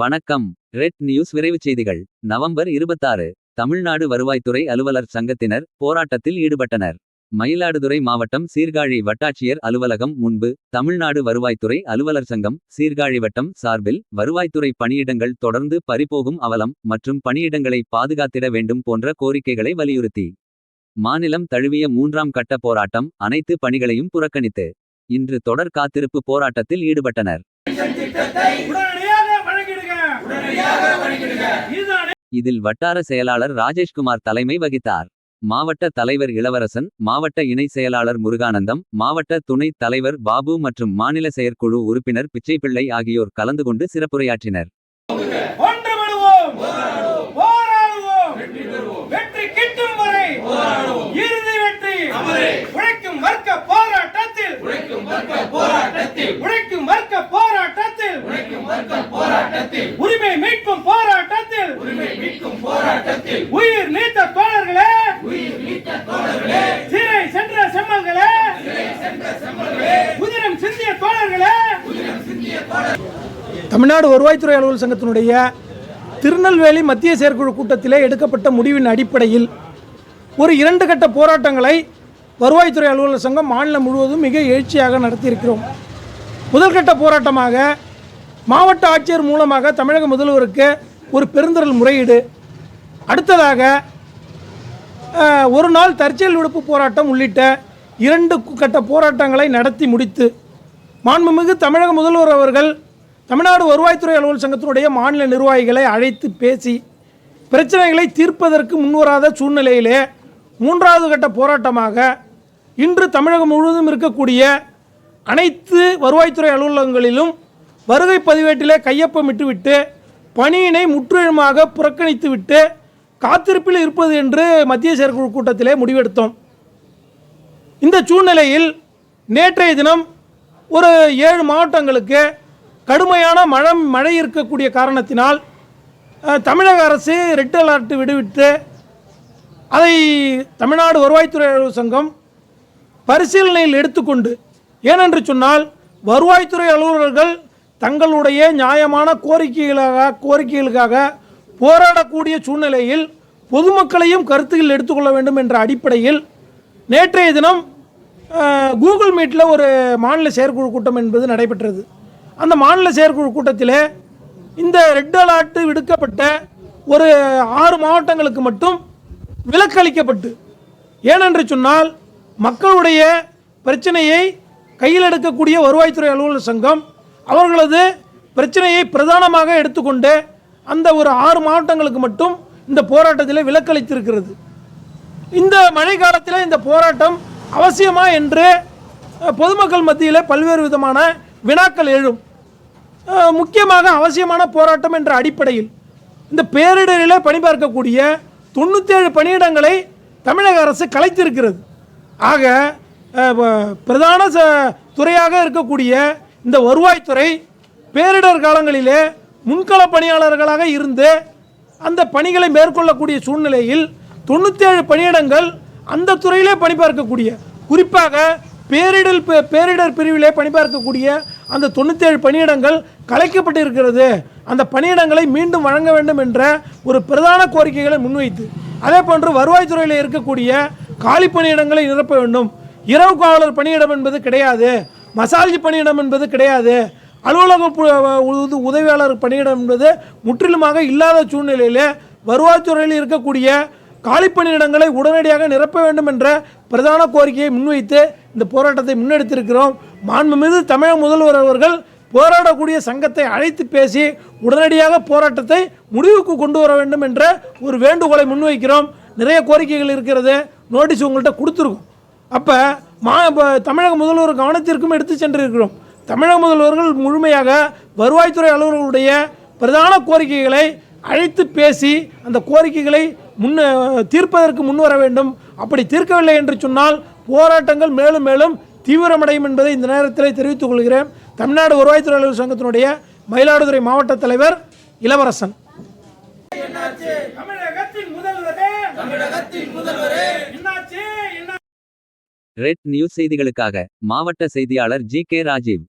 வணக்கம். Red news விரைவுச் செய்திகள். நவம்பர் இருபத்தாறு. தமிழ்நாடு வருவாய்த்துறை அலுவலர் சங்கத்தினர் போராட்டத்தில் ஈடுபட்டனர். மயிலாடுதுறை மாவட்டம் சீர்காழி வட்டாட்சியர் அலுவலகம் முன்பு தமிழ்நாடு வருவாய்த்துறை அலுவலர் சங்கம் சீர்காழி வட்டம் சார்பில் வருவாய்த்துறை பணியிடங்கள் தொடர்ந்து பறிபோகும் அவலம் மற்றும் பணியிடங்களை பாதுகாத்திட வேண்டும் போன்ற கோரிக்கைகளை வலியுறுத்தி. மாநிலம் தழுவிய மூன்றாம் கட்ட போராட்டம் அனைத்து பணிகளையும் புறக்கணித்து இன்று தொடர் காத்திருப்பு போராட்டத்தில் ஈடுபட்டனர் உடனடியாக வழங்கிடுங்க உடனடியாக வழங்கிடுங்க இதுதான் இதில் வட்டார செயலாளர் ராஜேஷ்குமார் தலைமை வகித்தார் மாவட்ட தலைவர் இளவரசன் மாவட்ட இணை செயலாளர் முருகானந்தம் மாவட்ட துணைத் தலைவர் பாபு மற்றும் மாநில செயற்குழு உறுப்பினர் பிச்சைப்பிள்ளை ஆகியோர் கலந்து கொண்டு சிறப்புரையாற்றினர் உழைக்கும் வர்க்க போராட்டத்தில் உழைக்கும் வர்க்க போராட்டத்தில் உழைக்கும் வர்க்க போராட்டத்தில் உழைக்கும் வர்க்க போராட்டத்தில். உரிமை மீட்கும் போராட்டத்தில். உரிமை மீட்கும் போராட்டத்தில். உயிர் நீத்த தோழர்களே. உயிர் நீத்த தோழர்களே. சிறை சென்ற செம்மல்களே சிறை சென்ற செம்மல்களே உதிரம் சிந்திய தோழர்களே. தமிழ்நாடு வருவாய்த்துறை அலுவலர் சங்கத்தினுடைய திருநெல்வேலி மத்திய செயற்குழு கூட்டத்திலே எடுக்கப்பட்ட முடிவின் அடிப்படையில் ஒரு இரண்டு கட்ட போராட்டங்களை வருவாய்த்துறை அலுவலர் சங்கம் மாநிலம் முழுவதும் மிக எழுச்சியாக நடத்தியிருக்கிறோம். முதல் கட்ட போராட்டமாக மாவட்ட ஆட்சியர் மூலமாக தமிழக முதல்வருக்கு ஒரு பெருந்திரள் முறையீடு. அடுத்ததாக ஒரு நாள் தற்செயல் விடுப்பு போராட்டம் உள்ளிட்ட இரண்டு கட்ட போராட்டங்களை நடத்தி முடித்து மாண்புமிகு தமிழக முதல்வர் அவர்கள் தமிழ்நாடு வருவாய்த்துறை அலுவலக சங்கத்தினுடைய மாநில நிர்வாகிகளை அழைத்து பேசி பிரச்சனைகளை தீர்ப்பதற்கு முன்வராத சூழ்நிலையிலே மூன்றாவது கட்ட போராட்டமாக இன்று தமிழகம் முழுவதும் இருக்கக்கூடிய அனைத்து வருவாய்த்துறை அலுவலகங்களிலும் வருகை பதிவேட்டிலே கையொப்பமிட்டுவிட்டு பணியினை முற்றிலுமாக புறக்கணித்துவிட்டு காத்திருப்பில் இருப்பது என்று மத்திய செயற்குழு கூட்டத்திலே முடிவெடுத்தோம். இந்த சூழ்நிலையில் நேற்றைய தினம் ஒரு ஏழு மாவட்டங்களுக்கு கடுமையான மழை மழை இருக்கக்கூடிய காரணத்தினால் தமிழக அரசு ரெட் அலர்ட் விடுவிட்டு அதை தமிழ்நாடு வருவாய்த்துறை அலுவலர் சங்கம் பரிசீலனையில் எடுத்துக்கொண்டு ஏனென்று சொன்னால் வருவாய்த்துறை அலுவலர்கள் தங்களுடைய நியாயமான கோரிக்கைகளாக கோரிக்கைகளுக்காக போராடக்கூடிய சூழ்நிலையில் பொதுமக்களையும் கருத்துகள் எடுத்துக்கொள்ள வேண்டும் என்ற அடிப்படையில் நேற்றைய தினம் கூகுள் மீட்டில் ஒரு மாநில செயற்குழு கூட்டம் என்பது நடைபெற்றது. அந்த மாநில செயற்குழு கூட்டத்தில் இந்த ரெட் அலர்ட் விடுக்கப்பட்ட ஒரு ஆறு மாவட்டங்களுக்கு மட்டும் விலக்களிக்கப்பட்டு ஏனென்று சொன்னால் மக்களுடைய பிரச்சனையை கையில் எடுக்கக்கூடிய வருவாய்த்துறை அலுவலர் சங்கம் அவர்களது பிரச்சனையை பிரதானமாக எடுத்துக்கொண்டு அந்த ஒரு ஆறு மாவட்டங்களுக்கு மட்டும் இந்த போராட்டத்தில் விலக்களித்திருக்கிறது. இந்த மழை காலத்தில் இந்த போராட்டம் அவசியமா என்று பொதுமக்கள் மத்தியில் பல்வேறு விதமான வினாக்கள் எழும். முக்கியமாக அவசியமான போராட்டம் என்ற அடிப்படையில் இந்த பேரிடரில் பணிபார்க்கக்கூடிய தொண்ணூற்றேழு பணியிடங்களை தமிழக அரசு கலைத்திருக்கிறது. ஆக பிரதான ச- துறையாக இருக்கக்கூடிய இந்த வருவாய்த்துறை பேரிடர் காலங்களிலே முன்கள பணியாளர்களாக இருந்து அந்த பணிகளை மேற்கொள்ளக்கூடிய சூழ்நிலையில் தொண்ணூற்றேழு பணியிடங்கள் அந்த துறையிலே பணிபார்க்கக்கூடிய குறிப்பாக பேரிடர் பே- பேரிடர் பிரிவிலே பணிபார்க்கக்கூடிய அந்த தொண்ணூற்றேழு பணியிடங்கள் கலைக்கப்பட்டிருக்கிறது. அந்த பணியிடங்களை மீண்டும் வழங்க வேண்டும் என்ற ஒரு பிரதான கோரிக்கைகளை முன்வைத்து அதே போன்று வருவாய்த்துறையில் இருக்கக்கூடிய காலி பணியிடங்களை நிரப்ப வேண்டும். இரவு காவலர் பணியிடம் என்பது கிடையாது. மசாஜ் பணியிடம் என்பது கிடையாது. அலுவலக உதவியாளர் பணியிடம் என்பது முற்றிலுமாக இல்லாத சூழ்நிலையில் வருவாய்த்துறையில் இருக்கக்கூடிய காலி பணியிடங்களை உடனடியாக நிரப்ப வேண்டும் என்ற பிரதான கோரிக்கையை முன்வைத்து இந்த போராட்டத்தை முன்னெடுத்திருக்கிறோம். மாண்புமிகு தமிழக முதல்வர் அவர்கள் போராடக்கூடிய சங்கத்தை அழைத்து பேசி உடனடியாக போராட்டத்தை முடிவுக்கு கொண்டு வர வேண்டும் என்ற ஒரு வேண்டுகோளை முன்வைக்கிறோம். நிறைய கோரிக்கைகள் இருக்கிறது. நோட்டீஸ் உங்கள்கிட்ட கொடுத்துருக்கோம். அப்போ மா இப்போ தமிழக முதல்வர் கவனத்திற்கும் எடுத்து சென்றிருக்கிறோம். தமிழக முதல்வர்கள் முழுமையாக வருவாய்த்துறை அலுவலர்களுடைய பிரதான கோரிக்கைகளை அழைத்து பேசி அந்த கோரிக்கைகளை முன்ன தீர்ப்பதற்கு முன்வர வேண்டும். அப்படி தீர்க்கவில்லை என்று சொன்னால் போராட்டங்கள் மேலும் மேலும் தீவிரமடையும் என்பதை இந்த நேரத்தில் தெரிவித்துக் கொள்கிறேன். தமிழ்நாடு வருவாய்த்துறை அலுவலர் சங்கத்தினுடைய மயிலாடுதுறை மாவட்ட தலைவர் இளவரசன். தமிழகத்தின் முதல்வரே. தமிழகத்தின் முதல்வரே. ரெட் நியூஸ் செய்திகளுக்காக மாவட்ட செய்தியாளர் ஜி கே ராஜீவ்.